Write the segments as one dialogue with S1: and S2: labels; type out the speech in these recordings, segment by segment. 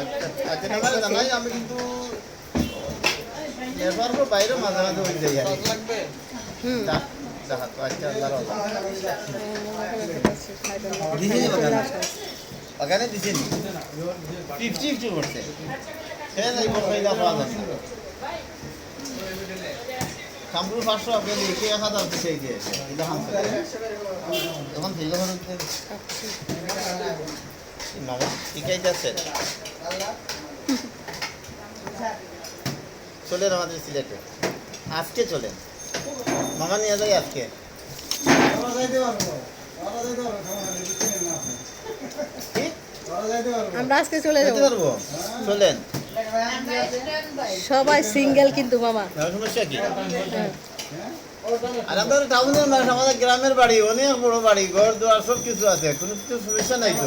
S1: আচ্ছা আমি কিন্তু বাইরে মাঝে মাঝে হয়ে যাই আর কি।
S2: হুম
S1: আচ্ছা বাগানে দিছেন ফিফটি ফিফটি করছে সে যাইব ফায়দা পাওয়া না কামরুল পাঁচশো আপনি লিখে এক হাজার দিছে হামছে এখন ঠিক মামা চলেন আমাদের সিলেটে। আজকে চলেন। মামা নিয়ে যাই আজকে।
S2: আমরা আজকে চলে যাব।
S1: পারব? চলেন।
S2: সবাই সিঙ্গেল কিন্তু মামা।
S1: সমস্যা কি?
S2: হ্যাঁ।
S1: আর টাউনের মানুষ আমাদের গ্রামের বাড়ি অনেক বড় বাড়ি ঘর দুয়ার সব কিছু আছে কোনো কিছু সমস্যা নাই তো?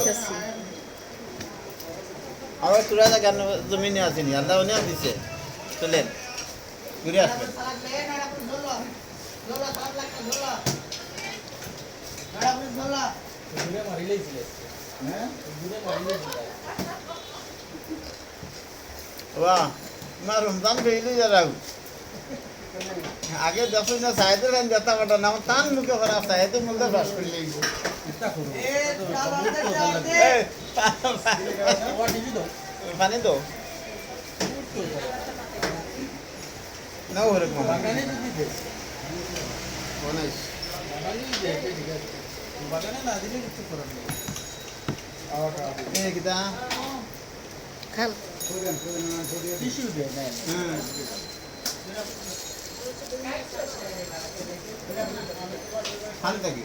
S1: আমার চূড়া জায়গার জমিনে আসেনি? আল্লাহ অনেক দিছে চলেন ঘুরে আসবেন। বাহ, না, রমজান বেইলি যারাও আগে দেখো না সাহেদের যেতা বাটা নাম তান মুখে করা সাহেদের মধ্যে বাস করলে পানি তো না ওরে মামা বনাইস এই কিটা
S2: খান
S1: হুম খান থাকি।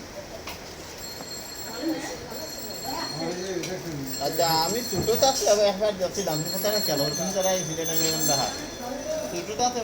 S1: আচ্ছা আমি ছোটো থাকতে একবার যাচ্ছিলাম। কোথায় খেলো তুমি তারা ভিডিওটা এরকম দেখা ছোটো